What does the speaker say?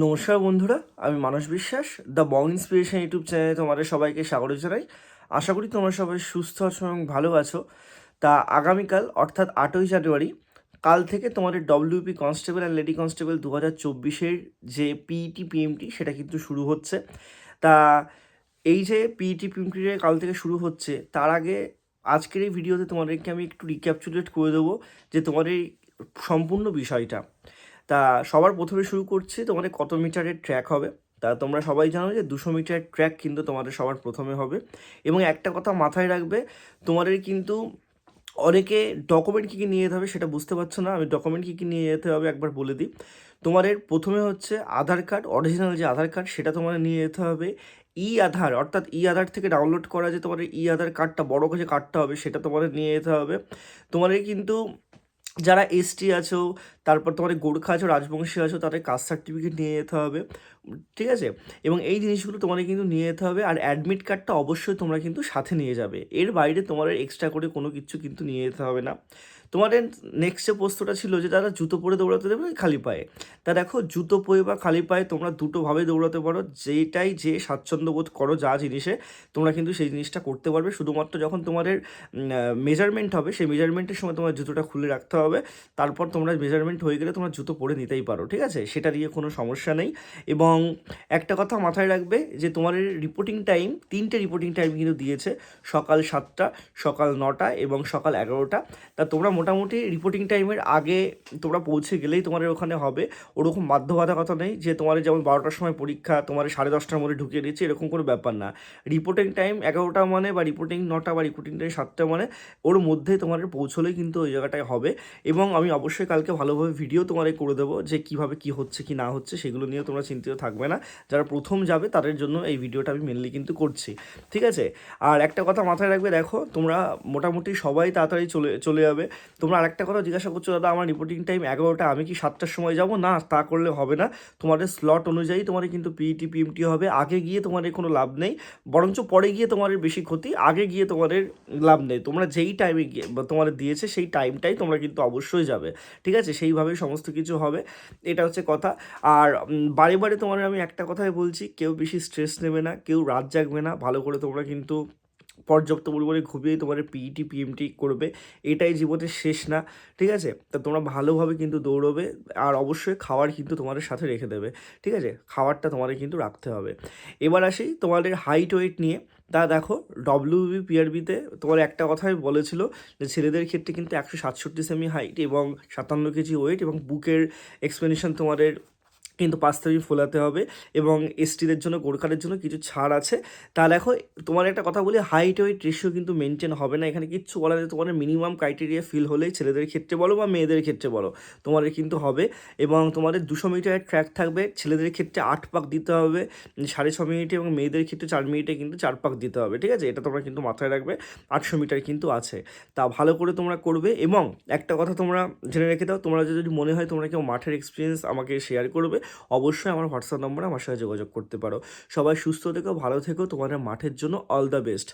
নমস্কার বন্ধুরা, আমি মানস বিশ্বাস দ্য বং ইন্সপিরেশন ইউটিউব চ্যানেলে তোমাদের সবাইকে স্বাগত জানাই। আশা করি তোমরা সবাই সুস্থ আছো এবং ভালো আছো। তা আগামীকাল, অর্থাৎ আটই জানুয়ারি, কাল থেকে তোমাদের WP constable and lady constable দু হাজার চব্বিশের যে পিইটি পিএমটি সেটা কিন্তু শুরু হচ্ছে। তা এই যে পিইটি পিএমটিটা কাল থেকে শুরু হচ্ছে, তার আগে আজকের এই ভিডিওতে তোমাদেরকে আমি একটু রিক্যাপচুলেট করে দেবো যে তোমাদের সম্পূর্ণ বিষয়টা। তা সবার প্রথমে শুরু করছি, তোমাদের কত মিটারের ট্র্যাক হবে? তা তোমরা সবাই জানো যে দুশো মিটারের ট্র্যাক কিন্তু তোমাদের সবার প্রথমে হবে। এবং একটা কথা মাথায় রাখবে, তোমাদের কিন্তু অনেকে ডকুমেন্ট কী কী নিয়ে যেতে হবে সেটা বুঝতে পারছ না, আমি ডকুমেন্ট কী কী নিয়ে যেতে হবে একবার বলে দিই। তোমাদের প্রথমে হচ্ছে আধার কার্ড অরিজিনাল যে আধার কার্ড সেটা তোমাদের নিয়ে যেতে হবে। ই আধার অর্থাৎ ই আধার থেকে ডাউনলোড করা যে তোমাদের ই আধার কার্ডটা বড় যে কার্ডটা হবে সেটা তোমাদের নিয়ে যেতে হবে। তোমাদের কিন্তু যারা এসটি আছো, তারপর তোমাদের গোর্খা আছো, রাজবংশী আছো, তাদের কাস্ট সার্টিফিকেট নিয়ে যেতে হবে, ঠিক আছে? এবং এই জিনিসগুলো তোমাদের কিন্তু নিয়ে যেতে হবে, আর অ্যাডমিট কার্ডটা অবশ্যই তোমরা কিন্তু সাথে নিয়ে যাবে। এর বাইরে তোমাদের এক্সট্রা করে কোনো কিছু কিন্তু নিয়ে যেতে হবে না। তোমাদের নেক্সট যে প্রশ্নটা ছিল যে তারা জুতো পরে দৌড়াতে দেবে খালি পায়ে? তা দেখো, জুতো পরে বা খালি পায়ে তোমরা দুটোভাবে দৌড়াতে পারো, যেটাই যে স্বাচ্ছন্দ্য বোধ করো যা জিনিসে, তোমরা কিন্তু সেই জিনিসটা করতে পারবে। শুধুমাত্র যখন তোমাদের মেজারমেন্ট হবে, সেই মেজারমেন্টের সময় তোমার জুতোটা খুলে রাখতে হবে তারপর তোমরা মেজারমেন্ট হয়ে গেলে তোমরা জুতো পরে নিতেই পারো, ঠিক আছে? সেটা নিয়ে কোনো সমস্যা নেই। এবং একটা কথা মাথায় রাখবে যে, তোমার রিপোর্টিং টাইম তিনটে রিপোর্টিং টাইম কিন্তু দিয়েছে। সকাল সাতটা, সকাল নটা এবং সকাল এগারোটা। তা তোমরা মোটামুটি রিপোর্টিং টাইমের আগে তোমরা পৌঁছে গেলেই তোমাদের ওখানে হবে। ওরকম বাধ্যবাধকতা নেই যে, তোমার যেমন বারোটার সময় পরীক্ষা, তোমার সাড়ে দশটার মধ্যে ঢুকিয়ে দিচ্ছে, এরকম কোনো ব্যাপার না। রিপোর্টিং টাইম এগারোটা মানে বা রিপোর্টিং নটা বা রিপোর্টিং টাইম সাতটা মানে ওর মধ্যে তোমাদের পৌঁছলেই কিন্তু ওই জায়গাটায় হবে। এবং আমি অবশ্যই কালকে ভালোভাবে ভিডিও তোমাদের করে দেবো যে কীভাবে কি হচ্ছে, কি না হচ্ছে, সেগুলো নিয়ে তোমরা চিন্তিত থাকবে না। যারা প্রথম যাবে, তাদের জন্য এই ভিডিওটা আমি মেনলি কিন্তু করছি। ঠিক আছে? আর একটা কথা মাথায় রাখবে, দেখো, তোমরা মোটামুটি সবাই তাড়াতাড়ি চলে চলে যাবে। তোমরা আরেকটা কথা জিজ্ঞাসা করছ, দাদা, আমার রিপোর্টিং টাইম এগারোটা, আমি কি সাতটার সময় যাব? না, তা করলে হবে না। তোমাদের স্লট অনুযায়ী তোমাদের কিন্তু পিইটি পিএমটি হবে। আগে গিয়ে তোমাদের কোনো লাভ নেই। বরঞ্চ পরে গিয়ে তোমাদের বেশি ক্ষতি, আগে গিয়ে তোমাদের লাভ নেই। তোমরা যেই টাইমে গিয়ে তোমাদের দিয়েছে, সেই টাইমটাই তোমরা কিন্তু অবশ্যই যাবে। ঠিক আছে? সেইভাবেই সমস্ত কিছু হবে। এটা হচ্ছে কথা। আর বারে বারে তোমার আমি একটা কথাই বলছি, কেউ বেশি স্ট্রেস নেবে না, কেউ রাত জাগবে না। ভালো করে তোমরা কিন্তু পর্যাপ্ত পরিমাণে ঘুমিয়ে তোমার পিইটি পিএমটি করবে। এটাই জীবনের শেষ না, ঠিক আছে? তা তোমরা ভালোভাবে কিন্তু দৌড়বে আর অবশ্যই খাবার কিন্তু তোমাদের সাথে রেখে দেবে, ঠিক আছে? খাবারটা তোমাদের কিন্তু রাখতে হবে। এবার আসি তোমাদের হাইট ওয়েট নিয়ে। তা দেখো ডব্লিউবি পিআরবিতে তোমার একটা কথাই বলেছিল যে ছেলেদের ক্ষেত্রে কিন্তু একশো সাতষট্টি সেমি হাইট এবং সাতান্ন কেজি ওয়েট এবং বুকের এক্সপ্লেনেশন তোমাদের কিন্তু পাঁচ থেকে ফোলাতে হবে এবং এসটিদের জন্য গোর্খাদের জন্য কিছু ছাড় আছে। তা দেখো, তোমার একটা কথা বলি হাইট ওয়েট রেশিও কিন্তু মেনটেন হবে না। এখানে কিচ্ছু বলা যায় তোমাদের মিনিমাম ক্রাইটেরিয়া ফিল হলেই ছেলেদের ক্ষেত্রে বলো বা মেয়েদের ক্ষেত্রে বলো, তোমাদের কিন্তু হবে। এবং তোমাদের দুশো মিটারের ট্র্যাক থাকবে, ছেলেদের ক্ষেত্রে আট পাক দিতে হবে, সাড়ে ছ মিনিটে এবং মেয়েদের ক্ষেত্রে চার মিনিটে কিন্তু চার পাক দিতে হবে, ঠিক আছে? এটা তোমরা কিন্তু মাথায় রাখবে, আটশো মিটার কিন্তু আছে। তা ভালো করে তোমরা করবে এবং একটা কথা তোমরা জেনে রেখে দাও, তোমরা যদি মনে হয় তোমরা কেউ মাঠের এক্সপিরিয়েন্স আমাকে শেয়ার করবে অবশ্যই আমার হোয়াটসঅ্যাপ নম্বরে আমার সাথে যোগাযোগ করতে পারো। সবাই সুস্থ থেকো, ভালো থেকো, তোমাদের মাঠের জন্য অল দ্য বেস্ট